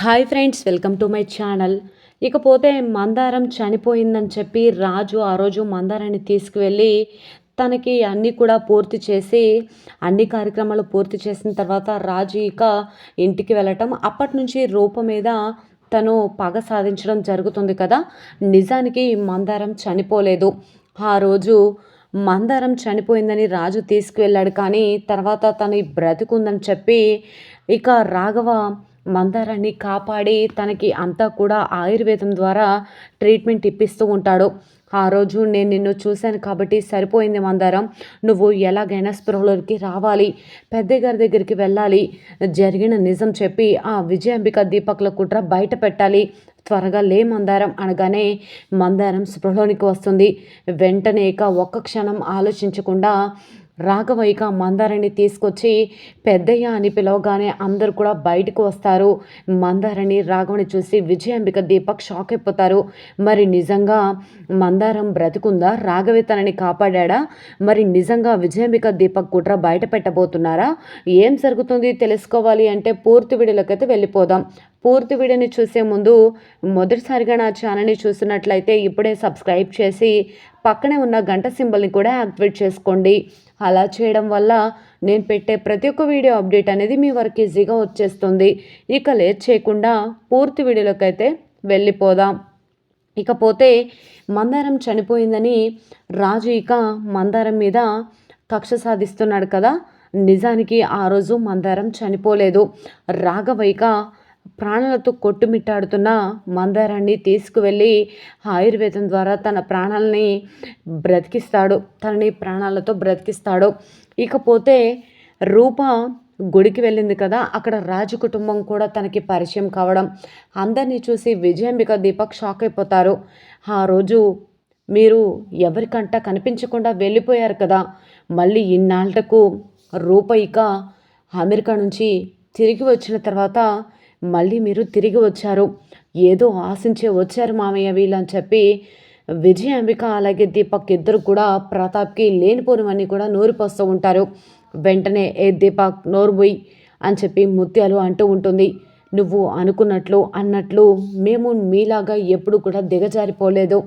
Hi friends welcome to my channel. ఇకపోతే మందారం చనిపోయిందని చెప్పి రాజు ఆ రోజు మందారాన్ని తీసుకువెళ్ళి తనకి అన్నీ కూడా పూర్తి చేసి అన్ని కార్యక్రమాలు పూర్తి చేసిన తర్వాత రాజు ఇక ఇంటికి వెళ్ళటం అప్పటి నుంచి రూప మీద తను పగ సాధించడం జరుగుతుంది కదా. నిజానికి మందారం చనిపోలేదు. ఆ రోజు మందారం చనిపోయిందని రాజు తీసుకువెళ్ళాడు కానీ తర్వాత తను బ్రతికుందని చెప్పి ఇక రాఘవ మందారాన్ని కాపాడి తనకి అంతా కూడా ఆయుర్వేదం ద్వారా ట్రీట్మెంట్ ఇప్పిస్తూ ఉంటాడు. ఆ రోజు నేను నిన్ను చూశాను కాబట్టి సరిపోయింది మందారం. నువ్వు ఎలాగైనా స్పృహలోకి రావాలి. పెద్ద గారి దగ్గరికి వెళ్ళాలి. జరిగిన నిజం చెప్పి ఆ విజయాంబిక దీపక్ల కుట్ర బయట పెట్టాలి. త్వరగా లే మందారం అనగానే మందారం స్పృహలోనికి వస్తుంది. వెంటనే ఇక ఒక్క క్షణం ఆలోచించకుండా రాఘవయ్యక మందారాన్ని తీసుకొచ్చి పెద్దయ్య అని పిలవగానే అందరు కూడా బయటకు వస్తారు. మందారాన్ని రాఘవని చూసి విజయాంబిక దీపక్ షాక్ అయిపోతారు. మరి నిజంగా మందారం బ్రతుకుందా? రాఘవే తనని కాపాడా మరి నిజంగా విజయాంబిక దీపక్ కుట్ర బయట పెట్టబోతున్నారా ఏం జరుగుతుంది తెలుసుకోవాలి అంటే పూర్తి వీడియోలకైతే వెళ్ళిపోదాం. పూర్తి వీడియోని చూసే ముందు మొదటిసారిగా నా ఛానల్ని చూస్తున్నట్లయితే ఇప్పుడే సబ్స్క్రైబ్ చేసి పక్కనే ఉన్న గంట సింబల్ని కూడా యాక్టివేట్ చేసుకోండి. అలా చేయడం వల్ల నేను పెట్టే ప్రతి ఒక్క వీడియో అప్డేట్ అనేది మీ వరకు ఈజీగా వచ్చేస్తుంది. ఇక లేట్ చేయకుండా పూర్తి వీడియోలోకి అయితే వెళ్ళిపోదాం. ఇకపోతే మందారం చనిపోయిందని రాజు ఇక మందారం మీద కక్ష సాధిస్తున్నాడు కదా. నిజానికి ఆ రోజు మందారం చనిపోలేదు. రాఘవైక ప్రాణాలతో కొట్టుమిట్టాడుతున్న మందారాన్ని తీసుకువెళ్ళి ఆయుర్వేదం ద్వారా తన ప్రాణాలని బ్రతికిస్తాడు. తనని ప్రాణాలతో బ్రతికిస్తాడు. ఇకపోతే రూప గుడికి వెళ్ళింది కదా అక్కడ రాజు కుటుంబం కూడా తనకి పరిచయం కావడం. అందరినీ చూసి విజయంబిక దీపక్ షాక్ అయిపోతారు. ఆ రోజు మీరు ఎవరికంట కనిపించకుండా వెళ్ళిపోయారు కదా మళ్ళీ ఇన్నాళ్ళకు రూప ఇక అమెరికా నుంచి తిరిగి వచ్చిన తర్వాత మళ్ళీ మీరు తిరిగి వచ్చారు. ఏదో ఆశించే వచ్చారు మామయ్య వీళ్ళని చెప్పి విజయాంబిక అలాగే దీపక్ ఇద్దరు కూడా ప్రతాప్కి లేనిపోనివన్నీ కూడా నోరిపోస్తూ ఉంటారు. వెంటనే ఏ దీపక్ నోరుబోయ్ అని చెప్పి ముత్యాలు అంటూ ఉంటుంది. నువ్వు అనుకున్నట్లు అన్నట్లు మేము మీలాగా ఎప్పుడు కూడా దిగజారిపోలేదు.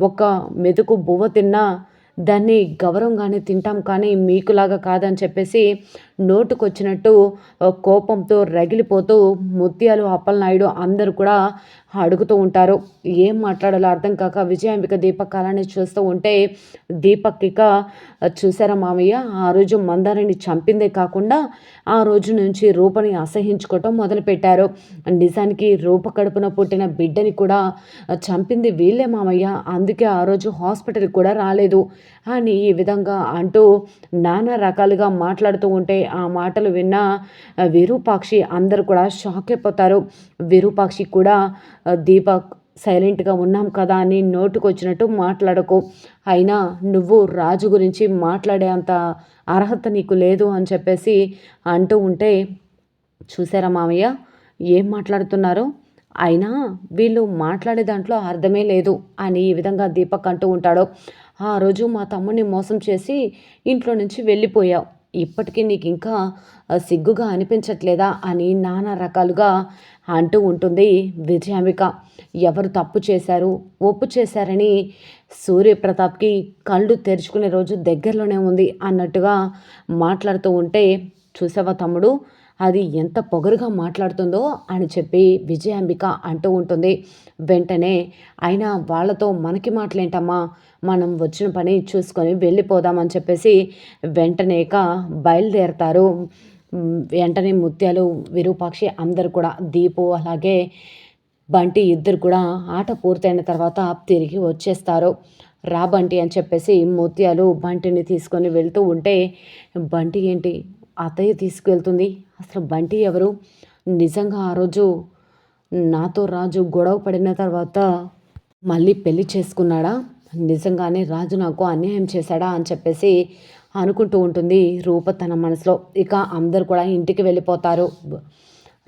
ఒక మెతుకు బువ్వ తిన్నా దాన్ని గౌరవంగానే తింటాం కానీ మీకులాగా కాదని చెప్పేసి నోటుకొచ్చినట్టు కోపంతో రగిలిపోతూ ముత్యాలు అప్పలనాయుడు అందరూ కూడా అడుగుతూ ఉంటారు. ఏం మాట్లాడాలో అర్థం కాక విజయాంబిక దీపక్ అలానే చూస్తూ ఉంటే దీపక్ ఇక చూసారా మామయ్య? ఆ రోజు మందారిని చంపిందే కాకుండా ఆ రోజు నుంచి రూపని అసహించుకోవటం మొదలుపెట్టారు. నిజానికి రూప కడుపున పుట్టిన బిడ్డని కూడా చంపింది వీళ్ళే మామయ్య. అందుకే ఆ రోజు హాస్పిటల్కి కూడా రాలేదు. అని ఈ విధంగా అంటూ నానా రకాలుగా మాట్లాడుతూ ఉంటే ఆ మాటలు విన్న విరూపాక్షి అందరు కూడా షాక్ అయిపోతారు. విరూపాక్షి కూడా దీపక్ సైలెంట్గా ఉన్నాం కదా అని నోటుకొచ్చినట్టు మాట్లాడకు. అయినా నువ్వు రాజు గురించి మాట్లాడే అంత అర్హత నీకు లేదు అని చెప్పేసి అంటూ ఉంటే చూసారా మామయ్య ఏం మాట్లాడుతున్నారు? అయినా వీళ్ళు మాట్లాడే దాంట్లో అర్థమే లేదు అని ఈ విధంగా దీపక్ అంటూ ఉంటాడు. ఆ రోజు మా తమ్ముడిని మోసం చేసి ఇంట్లో నుంచి వెళ్ళిపోయావు. ఇప్పటికీ నీకు ఇంకా సిగ్గుగా అనిపించట్లేదా అని నానా రకాలుగా అంటూ ఉంటుంది విజయాంబిక ఎవరు తప్పు చేశారు ఒప్పు చేశారని సూర్యప్రతాప్కి కళ్ళు తెరుచుకునే రోజు దగ్గరలోనే ఉంది అన్నట్టుగా మాట్లాడుతూ ఉంటే చూసావా తమ్ముడు అది ఎంత పొగరుగా మాట్లాడుతుందో అని చెప్పి విజయాంబిక అంటూ ఉంటుంది. వెంటనే అయినా వాళ్ళతో మనకి మాటలేంటమ్మా? మనం వచ్చిన పని చూసుకొని వెళ్ళిపోదామని చెప్పేసి వెంటనేక బయలుదేరతారు. వెంటనే ముత్యాలు విరూపాక్షి అందరు కూడా దీపు అలాగే బంటి ఇద్దరు కూడా ఆట పూర్తయిన తర్వాత తిరిగి వచ్చేస్తారు. రా బంటి అని చెప్పేసి ముత్యాలు బంటిని తీసుకొని వెళ్తూ ఉంటే బంటి ఏంటి? అత్తయ్య తీసుకువెళ్తుంది అసలు బంటి ఎవరు? నిజంగా ఆ రోజు నాతో రాజు గొడవ పడిన తర్వాత మళ్ళీ పెళ్ళి చేసుకున్నాడా? నిజంగానే రాజు నాకు అన్యాయం చేశాడా అని చెప్పేసి అనుకుంటూ ఉంటుంది రూప తన మనసులో. ఇక అందరు కూడా ఇంటికి వెళ్ళిపోతారు.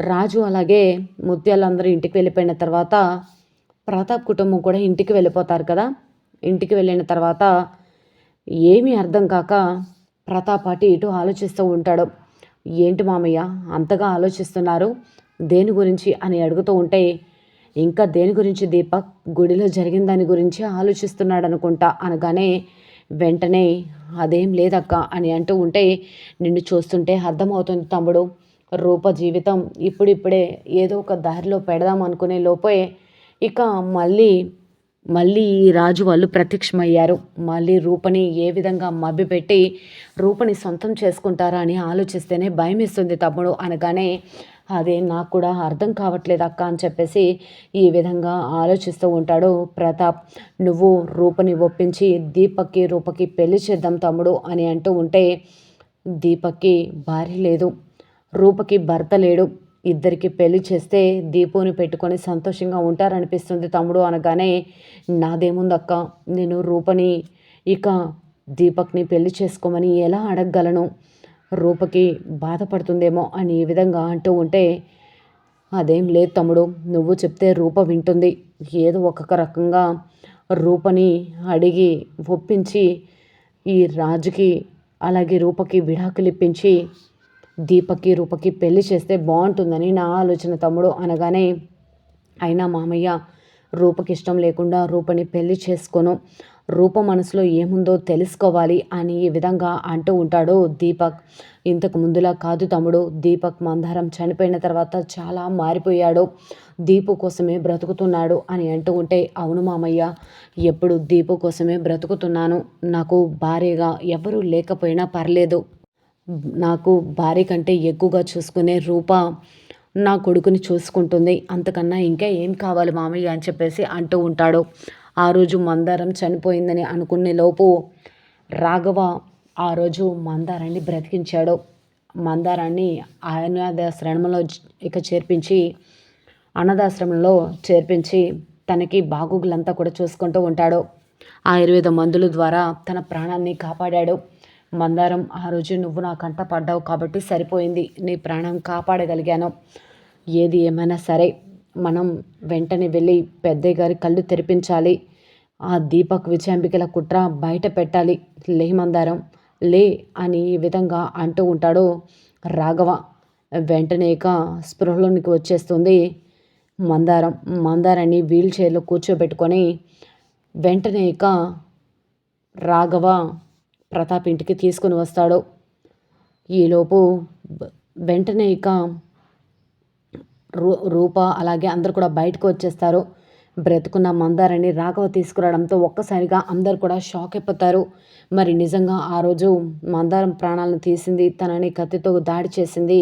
రాజు అలాగే ముత్యాలందరూ ఇంటికి వెళ్ళిపోయిన తర్వాత ప్రతాప్ కుటుంబం కూడా ఇంటికి వెళ్ళిపోతారు కదా? ఇంటికి వెళ్ళిన తర్వాత ఏమీ అర్థం కాక ప్రతాప్ అటు ఇటు ఆలోచిస్తూ ఉంటాడు. ఏంటి మామయ్య అంతగా ఆలోచిస్తున్నారు? దేని గురించి? అని అడుగుతూ ఉంటే ఇంకా దేని గురించి దీపక్? గుడిలో జరిగిన దాని గురించి ఆలోచిస్తున్నాడు అనుకుంటా అనగానే వెంటనే అదేం లేదక్క అని అంటూ ఉంటే నిన్ను చూస్తుంటే అర్థమవుతుంది తమ్ముడు. రూప జీవితం ఇప్పుడిప్పుడే ఏదో ఒక దారిలో పెడదాం అనుకునే లోపే ఇక మళ్ళీ మళ్ళీ ఈ రాజు వాళ్ళు ప్రత్యక్షమయ్యారు. మళ్ళీ రూపని ఏ విధంగా మభ్యపెట్టి రూపని సొంతం చేసుకుంటారా అని ఆలోచిస్తేనే భయం ఇస్తుంది తమ్ముడు అనగానే అదే నాకు కూడా అర్థం కావట్లేదు అక్క అని చెప్పేసి ఈ విధంగా ఆలోచిస్తూ ఉంటాడు ప్రతాప్. నువ్వు రూపని ఒప్పించి దీపక్కి రూపకి పెళ్ళి చేద్దాం తమ్ముడు అని అంటూ ఉంటే దీపక్కి భార్య లేదు రూపకి భర్త లేడు ఇద్దరికి పెళ్ళి చేస్తే దీపుని పెట్టుకొని సంతోషంగా ఉంటారనిపిస్తుంది తమ్ముడు అనగానే నాదేముందక్క నేను రూపని ఇక దీపక్ని పెళ్ళి చేసుకోమని ఎలా అడగగలను? రూపకి బాధపడుతుందేమో అని ఈ విధంగా అంటూ ఉంటే అదేం లేదు తమ్ముడు నువ్వు చెప్తే రూప వింటుంది. ఏదో ఒక్కొక్క రకంగా రూపని అడిగి ఒప్పించి ఈ రాజుకి అలాగే రూపకి విడాకులు దీపకి దీపక్కి రూపకి పెళ్ళి చేస్తే బాగుంటుందని నా ఆలోచన తమ్ముడు అనగానే అయినా మామయ్య రూపకి ఇష్టం లేకుండా రూపని పెళ్ళి చేసుకోను. రూప మనసులో ఏముందో తెలుసుకోవాలి అని ఈ విధంగా అంటూ ఉంటాడు దీపక్. ఇంతకు ముందులా కాదు తమ్ముడు. దీపక్ మందారం చనిపోయిన తర్వాత చాలా మారిపోయాడు. దీపు కోసమే బ్రతుకుతున్నాడు అని అంటూ ఉంటే అవును మామయ్య ఎప్పుడు దీపు కోసమే బ్రతుకుతున్నాను. నాకు భార్యగా ఎవరూ లేకపోయినా పర్లేదు. నాకు భార్య కంటే ఎక్కువగా చూసుకునే రూప నా కొడుకుని చూసుకుంటుంది. అంతకన్నా ఇంకా ఏం కావాలి మామయ్య అని చెప్పేసి అంటూ ఉంటాడు. ఆ రోజు మందారం చనిపోయిందని అనుకునే లోపు రాఘవ ఆ రోజు మందారాన్ని బ్రతికించాడు. మందారాన్ని అనాథాశ్రమంలో ఇక చేర్పించి అనాథాశ్రమంలో చేర్పించి తనకి బాగోగులంతా కూడా చూసుకుంటూ ఉంటాడు. ఆయుర్వేద మందుల ద్వారా తన ప్రాణాన్ని కాపాడాడు. మందారం ఆ రోజు నువ్వు నా కంట పడ్డావు కాబట్టి సరిపోయింది. నీ ప్రాణం కాపాడగలిగాను. ఏది ఏమైనా సరే మనం వెంటనే వెళ్ళి పెద్దయ్య గారి కళ్ళు తెరిపించాలి. ఆ దీపక్ విజయాంబికల కుట్ర బయట పెట్టాలి. లే మందారం లే అని ఈ విధంగా అంటూ ఉంటాడు రాఘవ. వెంటనే ఇక స్పృహలోనికి వచ్చేస్తుంది మందారం. మందారాన్ని వీల్ చైర్లో కూర్చోబెట్టుకొని వెంటనే ఇక రాఘవ ప్రతాప్ ఇంటికి తీసుకుని వస్తాడు. ఈలోపు వెంటనే ఇక రూ రూప అలాగే అందరు కూడా బయటకు వచ్చేస్తారు. బ్రతుకున్న మందారని రాఘవ తీసుకురావడంతో ఒక్కసారిగా అందరు కూడా షాక్ అయిపోతారు. మరి నిజంగా ఆ రోజు మందారం ప్రాణాలను తీసింది తనని కత్తితో దాడి చేసింది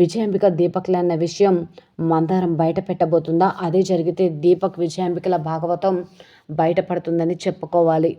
విజయాంబిక దీపక్లే అన్న విషయం మందారం బయట పెట్టబోతుందా? అదే జరిగితే దీపక్ విజయాంబికల భాగవతం బయటపడుతుందని చెప్పుకోవాలి.